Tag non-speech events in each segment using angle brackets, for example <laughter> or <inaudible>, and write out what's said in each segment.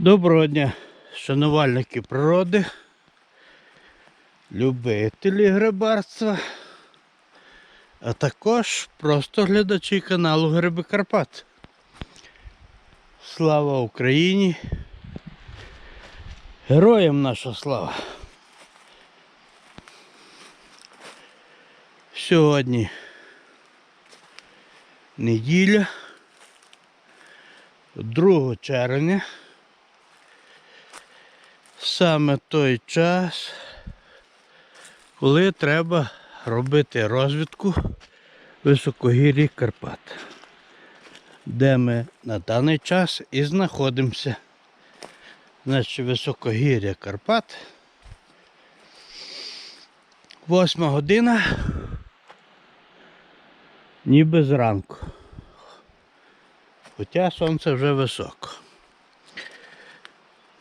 Доброго дня, шанувальники природи, любителі грибарства, а також просто глядачі каналу Гриби Карпат. Слава Україні! Героям наша слава! Сьогодні неділя, 2 червня. Саме той час, коли треба робити розвідку високогір'ї Карпат, де ми на даний час і знаходимося. Значить, високогір'я Карпат. Восьма година, ніби зранку. Хоча сонце вже високо.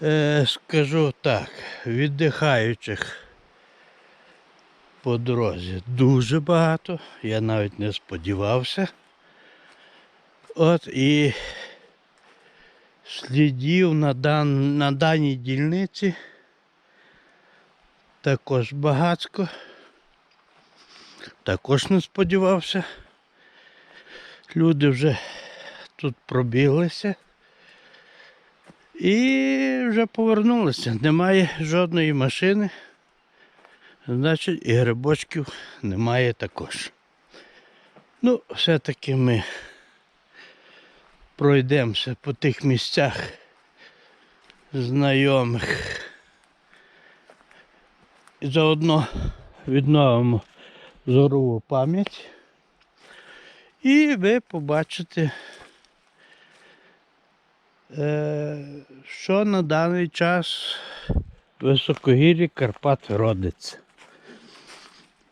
Е, скажу так, віддихаючих по дорозі дуже багато, я навіть не сподівався. От і слідів на, дан, на даній дільниці також багатько. Також не сподівався. Люди вже тут пробіглися. І вже повернулися. Немає жодної машини. Значить, і грибочків немає також. Ну, все-таки ми пройдемося по тих місцях знайомих. І заодно відновимо зорову пам'ять. І ви побачите що на даний час в високогір'ї Карпат родиться.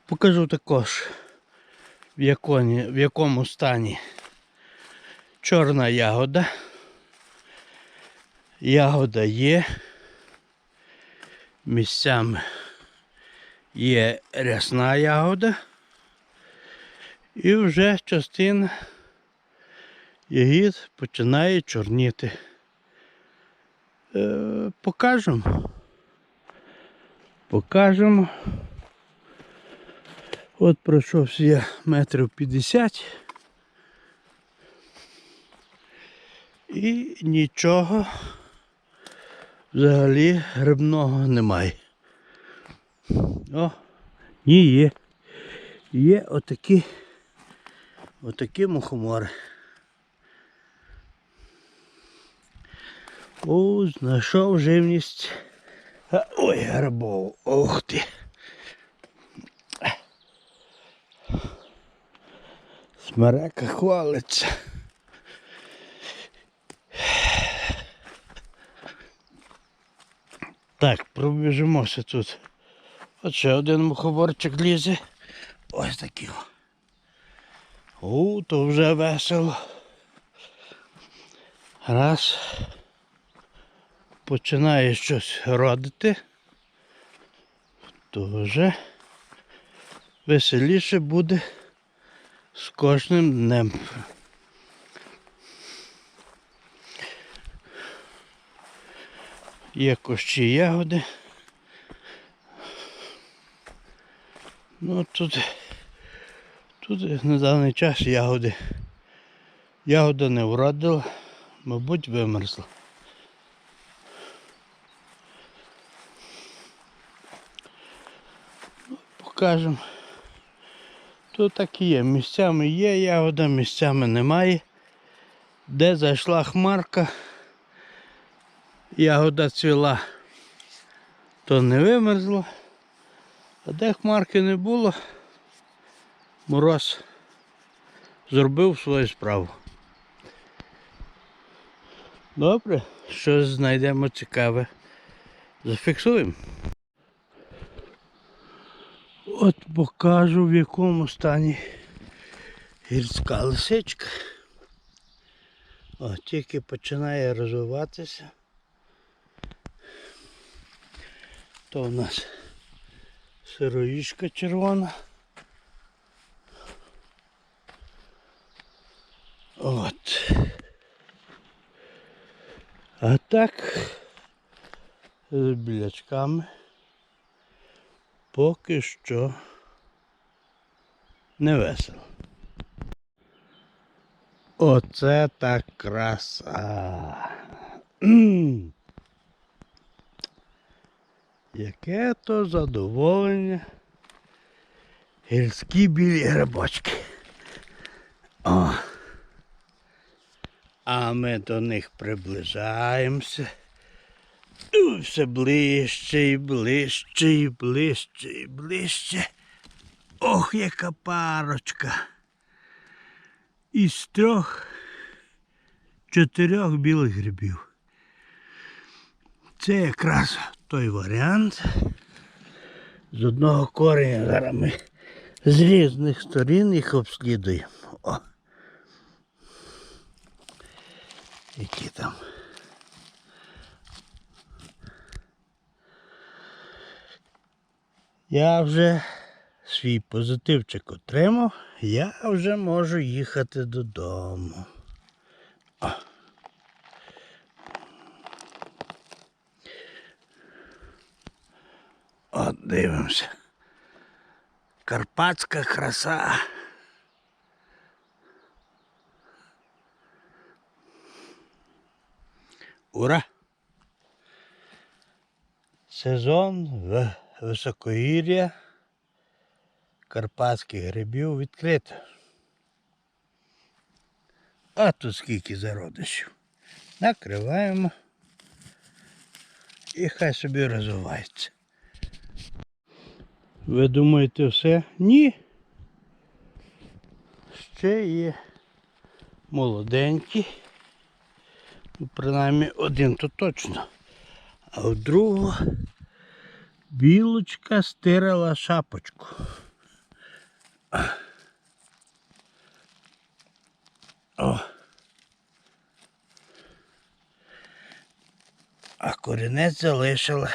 Покажу також, в, яконі, в якому стані чорна ягода. Ягода є. Місцями є рясна ягода. І вже частина ягід починає чорніти. Е, покажемо. Покажемо. От пройшовся я метрів 50 і нічого взагалі грибного немає. О, ні, є. Є отакі, отакі мухомори. О, знайшов живність. Ой, грибов. Ох ти. Смерека хвалиться. Так, пробіжимося тут. От ще один мухоборчик лізе. Ось такий. О, то вже весело. Раз починає щось родити, то вже веселіше буде з кожним днем. Є кущі ягоди. Ну тут, тут на даний час ягоди. Ягода не вродила, мабуть, вимерзла. Покажемо. Тут так і є. Місцями є ягода, місцями немає. Де зайшла хмарка, ягода цвіла, то не вимерзла. А де хмарки не було, мороз зробив свою справу. Добре, щось знайдемо цікаве. Зафіксуємо. От покажу в якому стані гірська лисичка. О, тільки починає розвиватися. То у нас сироїшка червона. От. А так з білячками поки що не весело. Оце так краса. Яке то задоволення. Гірські білі грибочки. О. А ми до них приближаємося. І все ближче і ближче і ближче і ближче. Ох, яка парочка. Із трьох чотирьох білих грибів. Це якраз той варіант. З одного кореня зараз ми з різних сторін їх обслідуємо. О. Які там. Я вже свій позитивчик отримав, я вже можу їхати додому. О. От дивимося. Карпатська краса. Ура! Сезон в високогір'я карпатських грибів відкрито. А тут скільки зародишів. Накриваємо і хай собі розвивається. Ви думаєте все? Ні. Ще є молоденькі. Принаймні один то точно. А у другого білочка стирала шапочку. О. А корінець залишила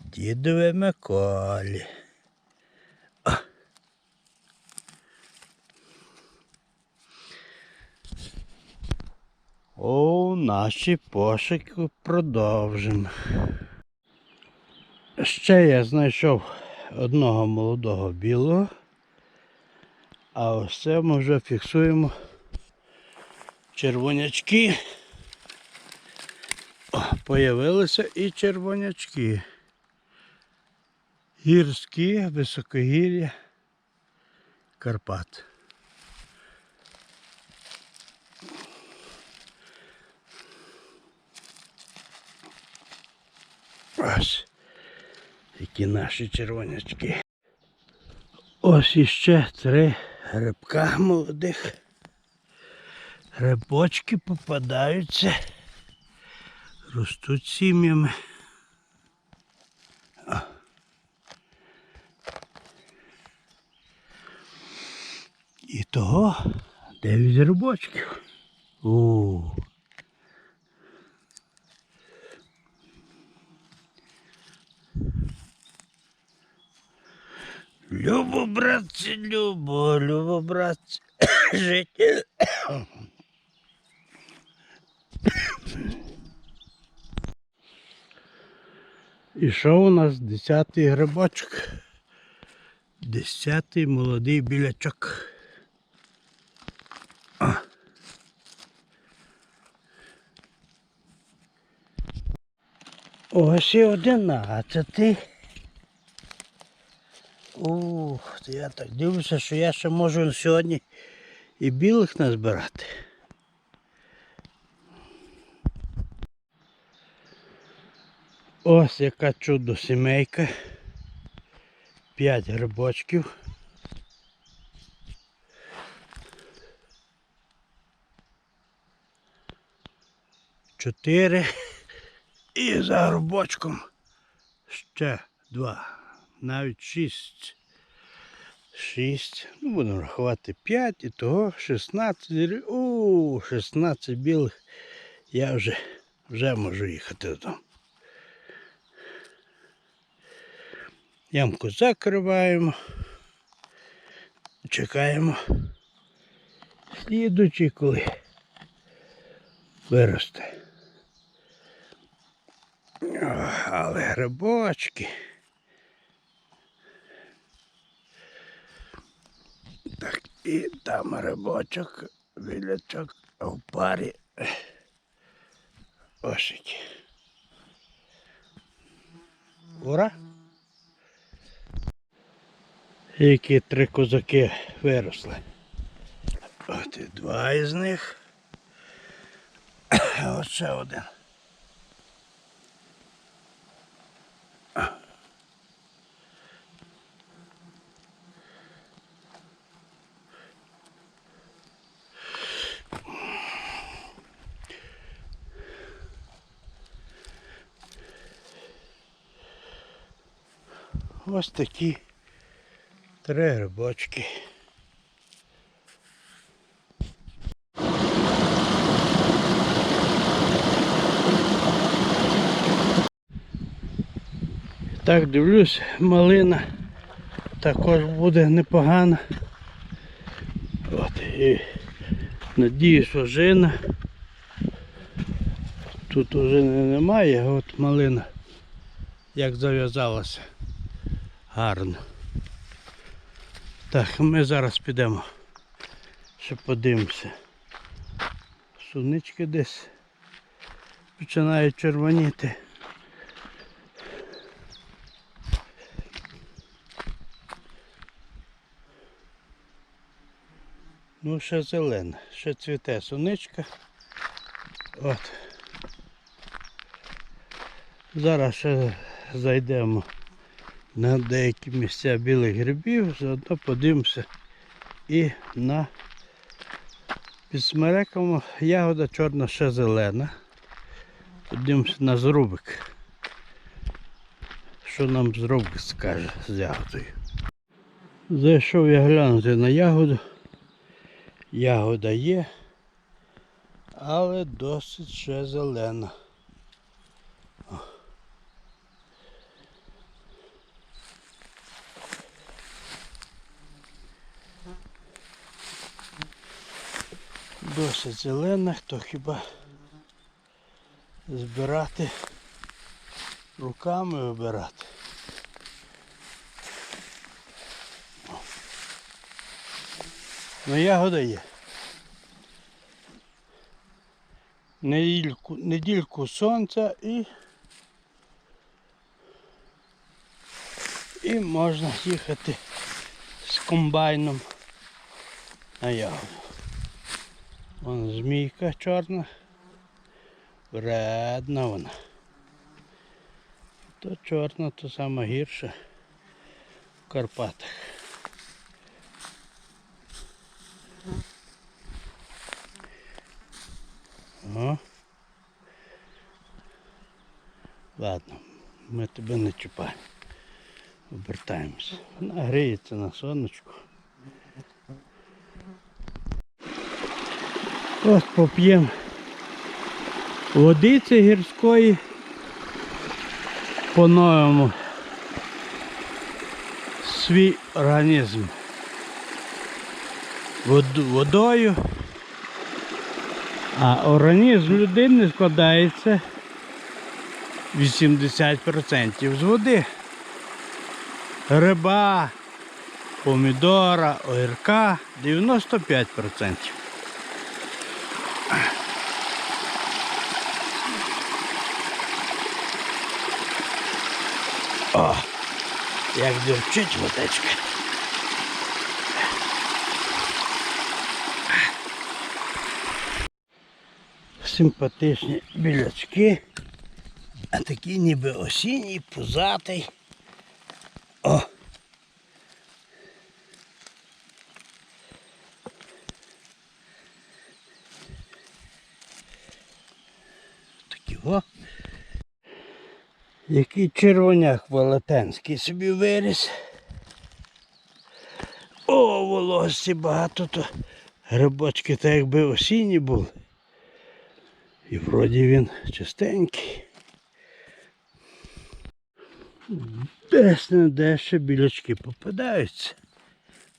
дідове Миколі. О. О, наші пошуки продовжимо. Ще я знайшов одного молодого білого, а ось це ми вже фіксуємо червонячки. Появилися і червонячки. Гірські, високогір'я, Карпат. Ось які наші червонячки. Ось іще три грибка молодих. Грибочки попадаються, ростуть сім'ями. І того дев'ять грибочків. У. Любо, братці, любо, любо, братці, <coughs> життя. І що у нас десятий грибочок? Десятий молодий білячок. А. Ось і одинадцятий. Ух, я так дивлюся, що я ще можу сьогодні і білих назбирати. Ось яка чудо сімейка. П'ять грибочків. Чотири. І за грибочком ще два. Навіть шість. Шість. Ну, будемо рахувати п'ять і того 16. гри- У, 16 білих. Я вже, вже можу їхати додому. Ямку закриваємо. Чекаємо. Слідуючий, коли виросте. Але грибочки. Так, і там грибочок, білячок, в парі. Які. Ура! Які три козаки виросли. От і два із них. <coughs> Ще один. Ось такі три грибочки. Так, дивлюсь, малина також буде непогана. От, і надіюсь, ожина. Тут ожини немає, от малина як зав'язалася гарно. Так, ми зараз підемо. Ще подивимося. Сунички десь починають червоніти. Ну, ще зелена, ще цвіте суничка. От. Зараз ще зайдемо на деякі місця білих грибів, заодно подивимося і на підсмерекому ягода чорна ще зелена. Подивимося на зрубик. Що нам зрубик скаже з ягодою. Зайшов я глянути на ягоду. Ягода є, але досить ще зелена. Досить зелена, хто хіба збирати руками вибирати. Ну ягода є. Недільку, недільку сонця і і можна їхати з комбайном на ягоду. Вон змійка чорна. Вредна вона. То чорна, то сама гірша в Карпатах. О. Ладно, ми тебе не чіпаємо. Обертаємося. Вона гріється на сонечку. Ось поп'ємо водиці гірської. Поновимо свій організм водою. А організм людини складається 80% з води. Гриба, помідора, огірка 95%. О, як дівчить водичка. Симпатичні білячки. А такі ніби осінній, пузатий. О! Такі о. Який червоняк велетенський собі виріс. О, волосся багато, то грибочки так якби осінні були. І вроді він чистенький. Десь не десь ще білячки попадаються.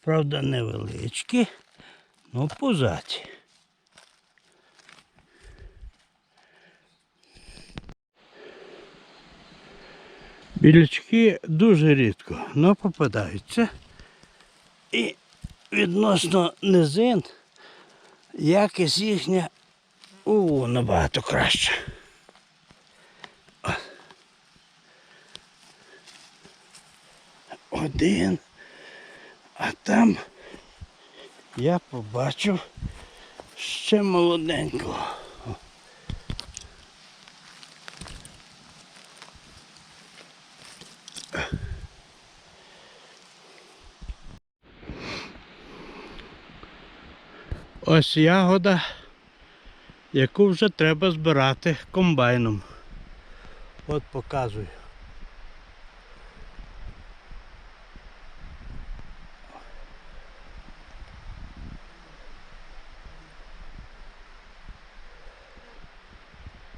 Правда, невеличкі, але позаті. Білячки дуже рідко, але попадаються. І відносно низин якість їхня у, набагато краще. Один. А там я побачив ще молоденького. Ось ягода, яку вже треба збирати комбайном. От показую.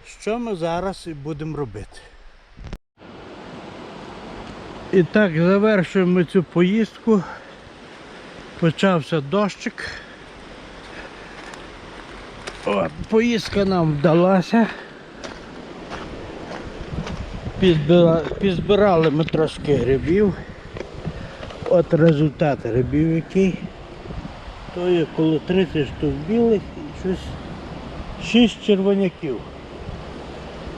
Що ми зараз і будемо робити? І так, завершуємо цю поїздку. Почався дощик. Поїздка нам вдалася. Підбира... Підзбирали ми трошки грибів. От результат грибів який. То є коло 30 штук білих і щось 6 червоняків.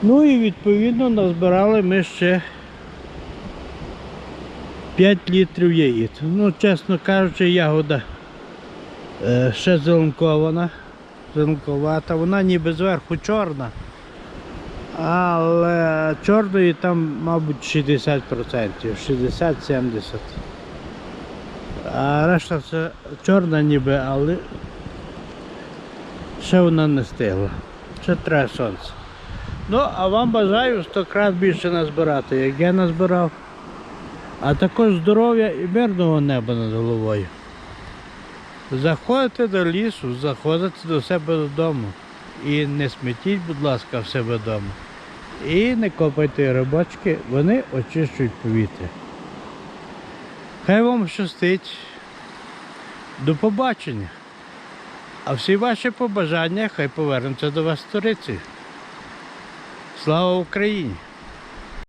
Ну і відповідно назбирали ми ще 5 літрів яїць. Ну, чесно кажучи, ягода е, ще зеленкована, зеленковата. Вона ніби зверху чорна, але чорної там, мабуть, 60%, 60-70%. А решта це чорна ніби, але ще вона не стигла. Ще треба сонце. Ну, а вам бажаю 100 крат більше назбирати, як я назбирав. А також здоров'я і мирного неба над головою. Заходите до лісу, заходите до себе додому. І не смітіть, будь ласка, в себе вдома. І не копайте рибочки, вони очищують повітря. Хай вам щастить. До побачення. А всі ваші побажання хай повернуться до вас сторицею. Слава Україні!